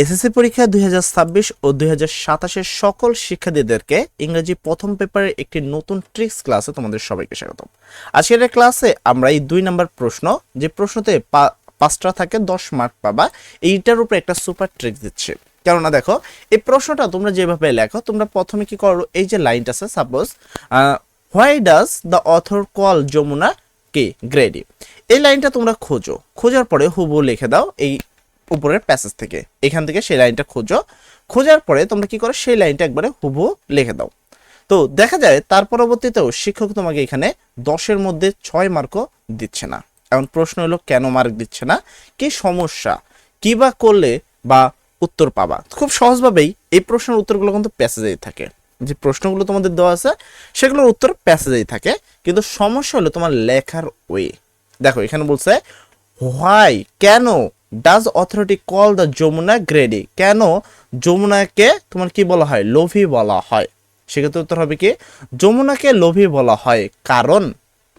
SSC পরীক্ষা দুই হাজার ছাব্বিশ ও দুই সাতাশের সকল শিক্ষার্থীদেরকে ইংরেজি প্রথম পেপারের একটি নতুন ট্রিক্স ক্লাসে তোমাদের সবাইকে স্বাগতম। আজকের ক্লাসে আমরা এই দুই নম্বর প্রশ্ন, যে প্রশ্নতে পাঁচটা থাকে, দশ মার্ক পাবা, এইটার উপরে একটা সুপার ট্রিক্স দিচ্ছে। কেননা দেখো, এই প্রশ্নটা তোমরা যেভাবে লেখো, তোমরা প্রথমে কি করো, এই যে লাইনটা আছে suppose why does the author call Jamuna K? Greedy এই লাইনটা তোমরা খোঁজো। খোঁজার পরে হুবু লিখে দাও, এই উপরের প্যাসেজ থেকে। এখান থেকে সেই লাইনটা খোঁজো। খোঁজার পরে তোমরা কি করো? সেই লাইনটা একবারে হুবহু লিখে দাও। তো দেখা যায়, তার পরবর্তীতেও শিক্ষক তোমাকে এখানে দশের মধ্যে ছয় মার্কও দিচ্ছে না। এখন প্রশ্ন হলো, কেন মার্ক দিচ্ছে না? কি সমস্যা? কি বা করলে বা উত্তর পাবা? খুব সহজভাবেই এই প্রশ্নের উত্তরগুলো কিন্তু প্যাসেজেই থাকে। যে প্রশ্নগুলো তোমাদের দেওয়া আছে, সেগুলোর উত্তর প্যাসেজেই থাকে। কিন্তু সমস্যা হলো তোমার লেখার ওয়ে। দেখো, এখানে বলছে হোয়াই কেন? Does authority call the Jamuna greedy কেন যমুনাকে তোমার কি বলা হয়? লোভী বলা হয়। সেক্ষেত্রে উত্তর হবে কি? যমুনাকে লোভি বলা হয়। কারণ?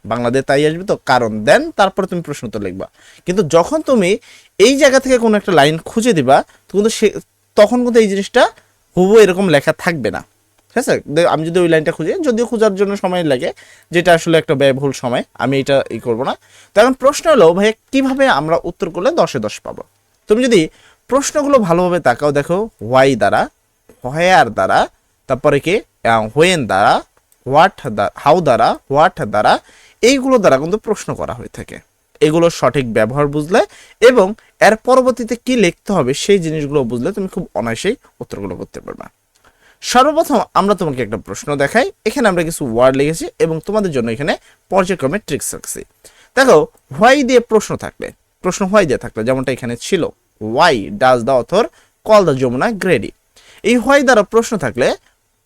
বাংলাদেশ তাই আসবে তো? কারণ দেন তারপরে তুমি প্রশ্ন উত্তর লিখবা। কিন্তু যখন তুমি এই জায়গা থেকে কোনো একটা লাইন খুঁজে দিবা কিন্তু সে তখন কিন্তু এই জিনিসটা হুবু এরকম লেখা থাকবে না। ঠিক আছে? আমি যদি ওই লাইনটা খুঁজি, যদিও খোঁজার জন্য সময় লাগে, যেটা আসলে একটা ব্যয়বহুল সময়, আমি এটা ই করব না। তো এখন প্রশ্ন হলো ভাই কীভাবে আমরা উত্তর করলে দশে দশ পাবো? তুমি যদি প্রশ্নগুলো ভালোভাবে তাকাও, দেখো হোয়াই দ্বারা হোয়ার দ্বারা, তারপরে কি হোয়েন দ্বারা হোয়াট হাউ দ্বারা হোয়াট দ্বারা, এইগুলো দ্বারা কিন্তু প্রশ্ন করা হয়ে থাকে। এগুলো সঠিক ব্যবহার বুঝলে এবং এর পরবর্তীতে কি লিখতে হবে, সেই জিনিসগুলো বুঝলে তুমি খুব অনায়াসেই উত্তরগুলো করতে পারবে। সর্বপ্রথম আমরা তোমাকে একটা প্রশ্ন দেখাই। এখানে আমরা কিছু ওয়ার্ড লিখেছি এবং তোমাদের জন্য এখানে পর্যায়ক্রমে ট্রিক্স রাখছি। দেখো হোয়াই দিয়ে প্রশ্ন থাকলে প্রশ্ন হোয়াই দিয়ে থাকলে, যেমনটা এখানে ছিল। Why does the author call the Jamuna greedy এই হোয়াই দ্বারা প্রশ্ন থাকলে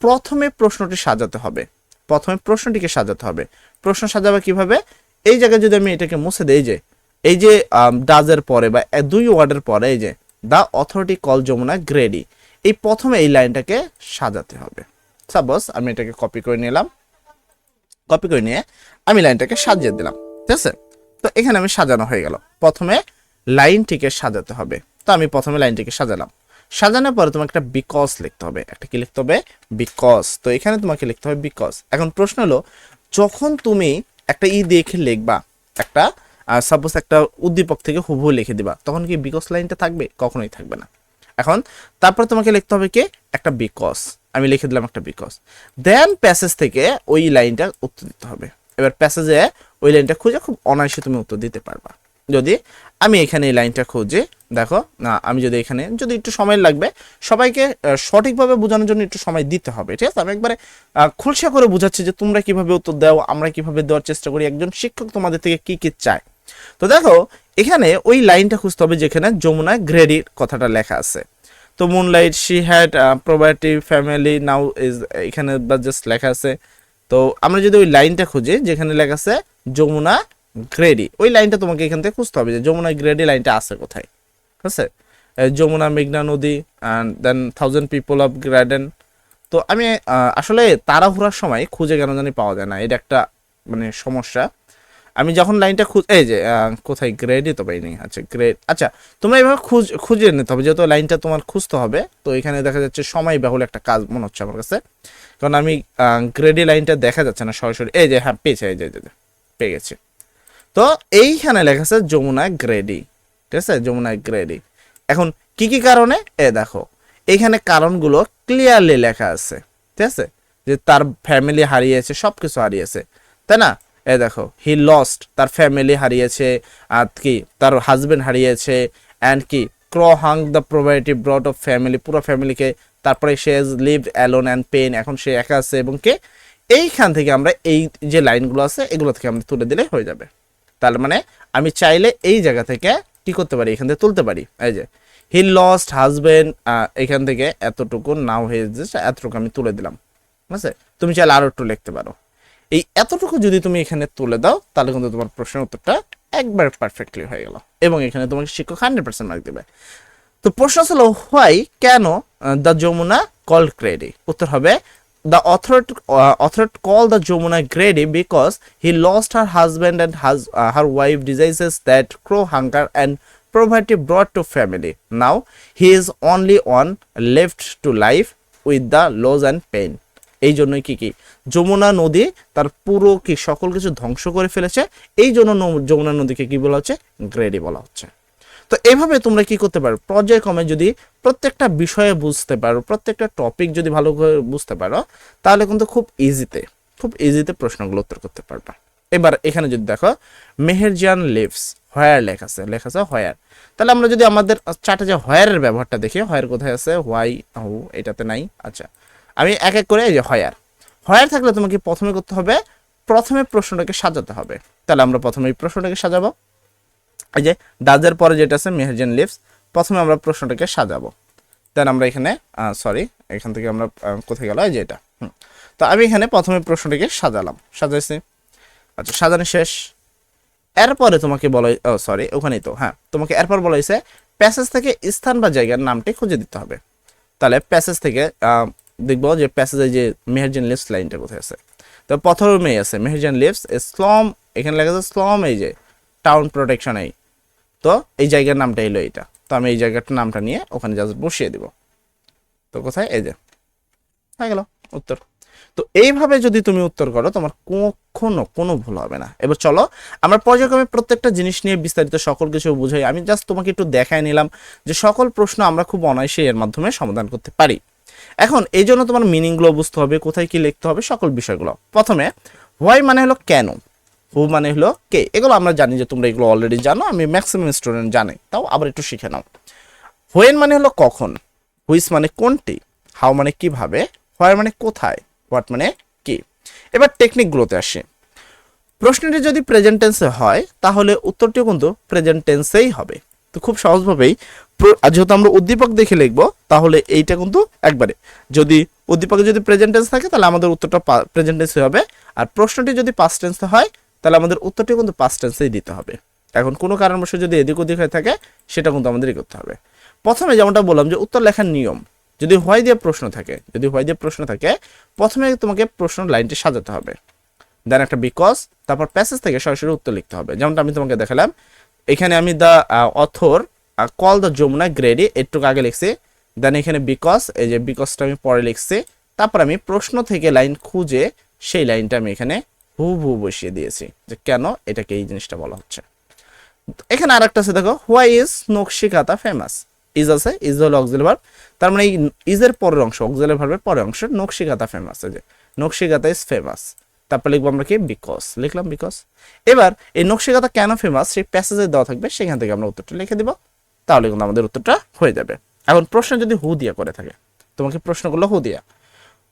প্রথমে প্রশ্নটি সাজাতে হবে। প্রথমে প্রশ্নটিকে সাজাতে হবে। প্রশ্ন সাজাবে কীভাবে? এই জায়গায় যদি আমি এটাকে মুছে দেই যে, এই যে ডাজের পরে বা দুই ওয়ার্ডের পরে এই যে the authority call Jamuna greedy এই প্রথমে এই লাইনটাকে সাজাতে হবে। সাপোজ আমি এটাকে কপি করে নিলাম। কপি করে নিয়ে আমি লাইনটাকে সাজিয়ে দিলাম। ঠিক আছে? তো এখানে আমি সাজানো হয়ে গেল। প্রথমে লাইনটিকে সাজাতে হবে। তো আমি প্রথমে লাইনটিকে সাজালাম। সাজানোর পরে তোমাকে একটা বিকজ লিখতে হবে। একটা কি লিখতে হবে? বিকজ তো এখানে তোমাকে লিখতে হবে বিকজ এখন প্রশ্ন হলো, যখন তুমি একটা ই দেখে লিখবা, একটা সাপোজ একটা উদ্দীপক থেকে হুবহু লিখে দিবা, তখন কি বিকজ লাইনটা থাকবে? কখনোই থাকবে না। এখন তারপর তোমাকে লিখতে হবে কি? একটা বিকজ আমি লিখে দিলাম একটা বিকজ দেন প্যাসেজ থেকে ওই লাইনটা উত্তর দিতে হবে। এবার প্যাসেজে ওই লাইনটা খুঁজে খুব অনায়াসে তুমি উত্তর দিতে পারবা। যদি আমি এখানে এই লাইনটা খুঁজে, দেখো, না, আমি যদি এখানে, যদি একটু সময় লাগবে, সবাইকে সঠিকভাবে বোঝানোর জন্য একটু সময় দিতে হবে, ঠিক আছে? আমি একবারে খুলসা করে বোঝাচ্ছি যে তোমরা কীভাবে উত্তর দাও, আমরা কীভাবে দেওয়ার চেষ্টা করি, একজন শিক্ষক তোমাদের থেকে কি কি চায়। তো দেখো এখানে ওই লাইনটা খুঁজতে হবে যেখানে যমুনা গ্রেডির কথাটা লেখা আছে। তো moonlight she had productive family now is এখানে বা জাস্ট লেখা আছে। তো আমরা যদি ওই লাইনটা খুঁজি, যেখানে লেখা আছে যমুনা গ্রেডি, ওই লাইনটা তোমাকে এখান থেকে খুঁজতে হবে যে যমুনা গ্রেডি লাইনটা আছে কোথায়। ঠিক আছে? যমুনা, মেঘনা নদী and then thousand people of গ্রাডেন তো আমি আসলে তাড়াহুড়ার সময় খুঁজে কেন জানি পাওয়া যায় না, এটা একটা মানে সমস্যা। আমি যখন লাইনটা খুঁজ এই যে কোথায় গ্রেডই তো পাইনি আচ্ছা গ্রেড আচ্ছা তোমরা এইভাবে খুঁজ খুঁজে নিতে হবে, যেহেতু লাইনটা তোমার খুঁজতে হবে, তো এখানে দেখা যাচ্ছে সময় বহুল একটা কাজ মনে হচ্ছে আমার কাছে। কারণ আমি গ্রেডি লাইনটা দেখা যাচ্ছে না, সরাসরি, এই যে হ্যাঁ পেয়েছে, এই যে পেয়ে গেছি। তো এইখানে লেখা আছে যমুনা গ্রেডি ঠিক আছে? যমুনা গ্রেডি এখন কি কি কারণে? এ দেখো এইখানে কারণগুলো ক্লিয়ারলি লেখা আছে, ঠিক আছে? যে তার ফ্যামিলি হারিয়েছে সব কিছু হারিয়েছে, তাই না? এ দেখো হি লস্ট তার ফ্যামিলি হারিয়েছে, আর কি, তার হাজবেন্ড হারিয়েছে অ্যান্ড কি ক্র hung the productive broad of family পুরো ফ্যামিলিকে তারপরে সে লিভ অ্যালোন অ্যান্ড পেন এখন সে একা আছে এবং কে, এইখান থেকে আমরা এই যে লাইনগুলো আছে, এগুলো থেকে আমরা তুলে দিলে হয়ে যাবে। তার মানে আমি চাইলে এই জায়গা থেকে কি করতে পারি, এখান থেকে তুলতে পারি, এই যে হি লস্ট হাজবেন্ড এখান থেকে এতটুকু নাও হয়ে এতটুকু আমি তুলে দিলাম, ঠিক আছে? তুমি চাইলে আরও একটু লিখতে পারো। এই এতটুকু যদি তুমি এখানে তুলে দাও, তাহলে কিন্তু তোমার প্রশ্নের উত্তরটা একবার পারফেক্টলি হয়ে গেল এবং এখানে তোমাকে শিক্ষক হান্ড্রেড পার্সেন্ট মার্ক দেবে তো প্রশ্ন ছিল হোয়াই কেন দ্য যমুনা কল গ্রেডি উত্তর হবে the authority authority call the Jamuna greedy because he lost her husband and has her wife diseases that crow hunger and poverty brought to family. Now he is only one left to life with the loss and pain. এই জন্যই কি কি? যমুনা নদী তার পুরো কি সকল কিছু ধ্বংস করে ফেলেছে। এই জন্য যমুনা নদীকে কি বলা হচ্ছে? গ্রেডি বলা হচ্ছে। তো এভাবে তোমরা কি করতে পারো? পর্যায়ক্রমে যদি প্রত্যেকটা বিষয়ে বুঝতে পারো, প্রত্যেকটা টপিক যদি ভালো করে বুঝতে পারো, তাহলে কিন্তু খুব ইজিতে খুব ইজিতে প্রশ্নগুলো উত্তর করতে পারবা। এবার এখানে যদি দেখো, মেহেরজান লিভস হোয়ার লেখা আছে লেখা আছে হোয়ার তাহলে আমরা যদি আমাদের চার্টে যে হোয়ারের ব্যবহারটা দেখি হোয়ার কোথায় আছে? হোয়াই হু এটাতে নাই? আচ্ছা। আমি এক এক করে এই যে হয়ার। হয়ার থাকলে তোমাকে প্রথমে করতে হবে, প্রথমে প্রশ্নটাকে সাজাতে হবে। তাহলে আমরা প্রথমে এই প্রশ্নটাকে সাজাবো। এই যে ডাজের পরে যেটা আছে, মেহেরজান লিভস, প্রথমে আমরা প্রশ্নটাকে সাজাবো। দেন আমরা এখানে সরি এখান থেকে আমরা কোথায় গেল? এই যে এটা। তো আমি এখানে প্রথমে প্রশ্নটাকে সাজালাম। সাজাইছি। আচ্ছা সাজানো শেষ। এরপরে তোমাকে বলা সরি ওখানেই তো হ্যাঁ। তোমাকে এরপর বলা হয়েছে, প্যাসেজ থেকে স্থান বা জায়গার নামটি খুঁজে দিতে হবে। তাহলে প্যাসেজ থেকে দেখব যে প্যাসেজে যে মেহেরজান লিভস লাইনটা কোথায় আছে। তো প্রথমেই আছে মেহেরজান লিভস স্লম এখানে লেখা আছে স্লম এই যে টাউন প্রোটেকশন এই। তো এই জায়গার নামটা এলো এইটা। তো আমি এই জায়গাটার নামটা নিয়ে ওখানে জাস্ট বসিয়ে দিব। তো কোথায়? এই যে, হয়ে গেল উত্তর। তো এইভাবে যদি তুমি উত্তর করো, তোমার কখনো কোনো ভুল হবে না। এবার চলো, আমরা পর্যায়ক্রমে প্রত্যেকটা জিনিস নিয়ে বিস্তারিত সকল কিছু বুঝাই। আমি জাস্ট তোমাকে একটু দেখায় নিলাম যে সকল প্রশ্ন আমরা খুব অনায়াসে এর মাধ্যমে সমাধান করতে পারি। এখন এই জন্য তোমার মিনিংগুলো বুঝতে হবে, কোথায় কি লিখতে হবে, সকল বিষয়গুলো। প্রথমে হোয়াই মানে হলো কেন? হু মানে হলো কে? এগুলো আমরা জানি যে তোমরা এগুলো অলরেডি জানো, আমি ম্যাক্সিমাম স্টুডেন্ট জানে, তাও আবার একটু শিখে নাও। হোয়েন মানে হলো কখন? হুইস মানে কোনটি? হাউ মানে কীভাবে? হোয়ার মানে কোথায়? হোয়াট মানে কি? এবার টেকনিকগুলোতে আসি। প্রশ্নটি যদি প্রেজেন্ট টেন্সে হয়, তাহলে উত্তরটিও কিন্তু প্রেজেন্ট টেন্সেই হবে। তো খুব সহজভাবেই যেহেতু আমরা উদ্দীপক দেখে লিখব, তাহলে এইটা কিন্তু একবারে। যদি উদ্দীপকে যদি প্রেজেন্ট টেন্স থাকে, তাহলে আমাদের উত্তরটা প্রেজেন্ট টেন্সে হবে। আর প্রশ্নটি যদি পাস্ট টেন্সে হয়, তাহলে আমাদের উত্তরটি কিন্তু পাস্ট টেন্সেই দিতে হবে। এখন কোনো কারণবশত যদি এদিক ওদিক হয়ে থাকে, সেটা কিন্তু আমাদেরই করতে হবে। প্রথমে যেমনটা বললাম যে উত্তর লেখার নিয়ম। যদি হোয়াই দিয়ে প্রশ্ন থাকে, যদি হোয়াই দিয়ে প্রশ্ন থাকে, প্রথমে তোমাকে প্রশ্ন লাইনটি সাজাতে হবে। দেন একটা বিকজ তারপর প্যাসেজ থেকে সরাসরি উত্তর লিখতে হবে। যেমনটা আমি তোমাকে দেখালাম, এখানে আমি the author call the Jamuna greedy একটু আগে লিখছি। দেন এখানে বিকজ এই যে বিকজটা আমি পরে লিখছি। তারপর আমি প্রশ্ন থেকে লাইন খুঁজে সেই লাইনটা আমি এখানে হু হু বসিয়ে দিয়েছি। যে কেন এটাকে এই জিনিসটা বলা হচ্ছে। এখানে আরেকটা আছে, দেখো why is Nakshikatha famous is আছে ইজ হল অক্সিল ভার্ব তার মানে ইজের পরের অংশ অক্সিল ভার্বের পরের অংশ নকশিকাতা ফেমাস যে নকশিকাতা ইজ ফেমাস তারপর লিখব আমরা কি? বিকজ লিখলাম বিকজ এবার এই নকশিকাতা কেন ফেমাস সেই প্যাসেজে দেওয়া থাকবে, সেখান থেকে আমরা উত্তরটা লিখে দিব। তাহলে কিন্তু আমাদের উত্তরটা হয়ে যাবে। এখন প্রশ্ন যদি হু দিয়া করে থাকে, তোমাকে প্রশ্ন করল হু দিয়া।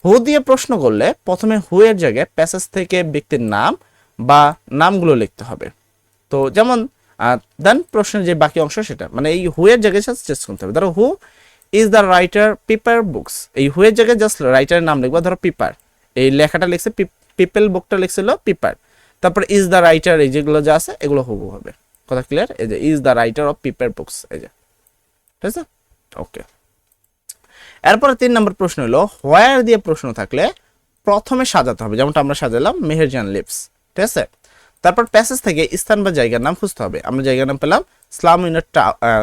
হু দিয়ে প্রশ্ন করলে প্রথমে হু এর জায়গায় প্যাসেজ থেকে ব্যক্তির নাম বা নামগুলো লিখতে হবে। তো যেমন দেন প্রশ্নের যে বাকি অংশ সেটা মানে এই হু এর জায়গায় চেস করতে হবে। ধরো who is the writer paper books এই হু এর জায়গায় জাস্ট রাইটারের নাম লিখবা, ধরো পেপার এই লেখাটা লিখছে পিপল বুকটা লিখছিল পেপার তারপর ইজ দ্য রাইটার এই যেগুলো যা আছে, এগুলো হুবু হবে। কথা ক্লিয়ার এই যে is the writer of paper books এই যে। ঠিক আছে? ওকে এরপরে তিন নম্বর প্রশ্ন হলো হোয়ার দিয়ে প্রশ্ন থাকলে প্রথমে সাজাতে হবে, যেমনটা আমরা সাজালাম মেহেরজান লিপস ঠিক আছে? তারপর প্যাসেজ থেকে স্থান বা জায়গার নাম খুঁজতে হবে। আমরা জায়গার নাম পেলাম slum in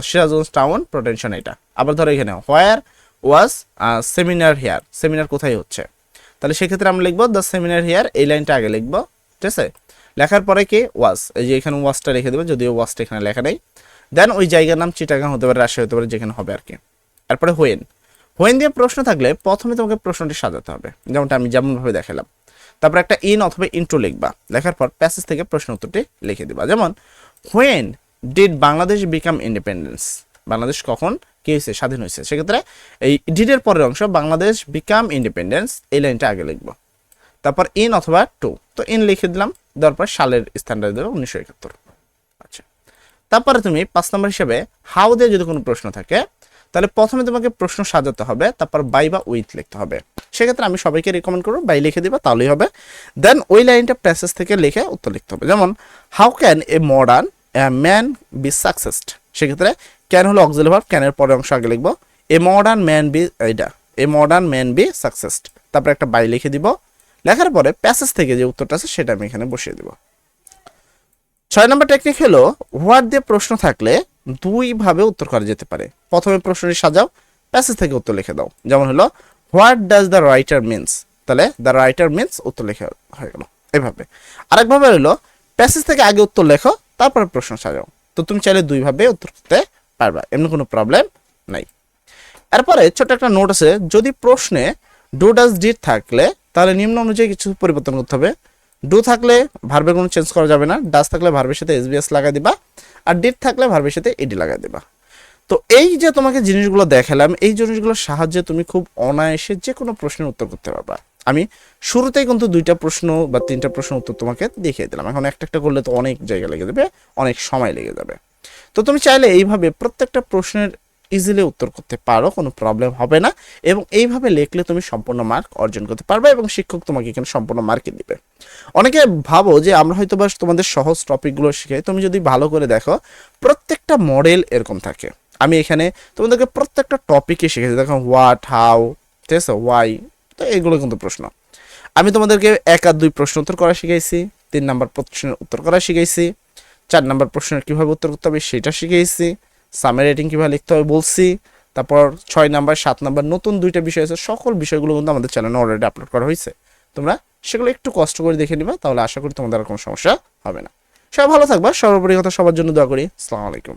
Sirajganj town protection এটা। আবার ধরো এখানে where was seminar here seminar কোথায় হচ্ছে? তাহলে সেক্ষেত্রে আমরা লিখব দ্য সেমিনার হেয়ার এই লাইনটা আগে লিখব। ঠিক আছে? লেখার পরে কে? ওয়াজ। এই যে এখানে ওয়াজটা রেখে দেবে, যদিও ওয়াজটা এখানে লেখা নেই। দেন ওই জায়গার নাম চিটাগাং হতে পারে রাশিয়া হতে পারে, যেখানে হবে আর কি। তারপরে হোয়েন। হোয়েন দিয়ে প্রশ্ন থাকলে প্রথমে তোমাকে প্রশ্নটি সাজাতে হবে। যেমনটা আমি যেমনভাবে দেখালাম। তারপর একটা ইন অথবা ইন্ট্রো লিখবা। লেখার পর প্যাসেজ থেকে প্রশ্ন উত্তরটি লিখে দিবা। যেমন, when did Bangladesh become independence Bangladesh কখন? কি হয়েছে? স্বাধীন হয়েছে। সেক্ষেত্রে এই ডিডের পরের অংশ, বাংলাদেশ বিকাম ইন্ডিপেন্ডেন্স এই লাইনটা আগে লিখব। তারপর ইন অথবা টু তো ইন লিখে দিলাম, দেওয়ার পর সালের স্থানটা দেবো উনিশশো একাত্তর। আচ্ছা। তারপরে তুমি পাঁচ নম্বর হিসেবে হাউ দিয়ে যদি কোনো প্রশ্ন থাকে, তাহলে প্রথমে তোমাকে প্রশ্ন সাজাতে হবে, তারপর বাই বা উইথ লিখতে হবে। সেক্ষেত্রে আমি সবাইকে রেকমেন্ড করব বাই লিখে দিবা, তাহলেই হবে। দেন ওই লাইনটা প্যাসেজ থেকে লিখে উত্তর লিখতে হবে। যেমন how can a modern man be succeeded সেক্ষেত্রে ক্যান হলো অক্সিল ভার্ব ক্যানের পরে অংশ আগে লিখব। এ মডার্ন ম্যান বি এইটা a modern man be succeeded তারপর একটা বাই লিখে দিব। লেখার পরে প্যাসেজ থেকে যে উত্তরটা আছে সেটা আমি এখানে বসিয়ে দিব। ছয় নম্বর টেকনিক হলো হোয়াট দিয়ে প্রশ্ন থাকলে দুইভাবে উত্তর করা যেতে পারে। প্রথমে প্রশ্নটি সাজাও, প্যাসেজ থেকে উত্তর লিখে দাও। যেমন হলো what does the writer means তাহলে দ্য রাইটার মিনস উত্তর লেখা হয়ে গেল এভাবে। আরেকভাবে হলো, প্যাসেজ থেকে আগে উত্তর লেখো, তারপরে প্রশ্ন সাজাও। তো তুমি চাইলে দুইভাবে উত্তর করতে পারবা, এমনি কোনো প্রবলেম নাই। এরপরে ছোট একটা নোট আছে, যদি প্রশ্নে ডু ডাজ ডিড থাকলে তাহলে নিম্ন অনুযায়ী কিছু পরিবর্তন করতে হবে। ডু থাকলে ভার্বের কোনো চেঞ্জ করা যাবে না। ডাজ থাকলে ভার্বের সাথে এসবিএস লাগাই দিবা। আর ডিড থাকলে ভার্বের সাথে এডি লাগাই দিবা। তো এই যে তোমাকে জিনিসগুলো দেখালাম, এই জিনিসগুলোর সাহায্যে তুমি খুব অনায়াসে যে কোনো প্রশ্নের উত্তর করতে পারবা। আমি শুরুতেই কিন্তু দুইটা প্রশ্ন বা তিনটা প্রশ্ন উত্তর তোমাকে দেখিয়ে দিলাম। এখন একটা একটা করলে তো অনেক জায়গা লেগে যাবে, অনেক সময় লেগে যাবে। তো তুমি চাইলে এইভাবে প্রত্যেকটা প্রশ্নের ইজিলি উত্তর করতে পারো, কোনো প্রবলেম হবে না। এবং এইভাবে লিখলে তুমি সম্পূর্ণ মার্ক অর্জন করতে পারবে এবং শিক্ষক তোমাকে এখানে সম্পূর্ণ মার্কই দিবে। অনেকে ভাবো যে আমরা হয়তো বা তোমাদের সহজ টপিকগুলো শিখাই, তুমি যদি ভালো করে দেখো, প্রত্যেকটা মডেল এরকম থাকে। আমি এখানে তোমাদেরকে প্রত্যেকটা টপিকে শিখেছি দেখো হোয়াট হাউ ঠিক আছে ওয়াই তো এগুলো কিন্তু প্রশ্ন। আমি তোমাদেরকে এক আর দুই প্রশ্ন উত্তর করা শিখাইছি, তিন নাম্বার প্রশ্নের উত্তর করা শিখাইছি, চার নাম্বার প্রশ্নের কীভাবে উত্তর করতে হবে সেটা শিখিয়েছি সামের রেটিং কীভাবে লিখতে হবে বলছি। তারপর ছয় নাম্বার সাত নাম্বার নতুন দুইটা বিষয় আছে, সকল বিষয়গুলো কিন্তু আমাদের চ্যানেলে অলরেডি আপলোড করা হয়েছে। তোমরা সেগুলো একটু কষ্ট করে দেখে নিবা, তাহলে আশা করি তোমাদের আর কোনো সমস্যা হবে না। সবাই ভালো থাকবা, সর্বোপরি কথা সবার জন্য দোয়া করি। আসসালামু আলাইকুম।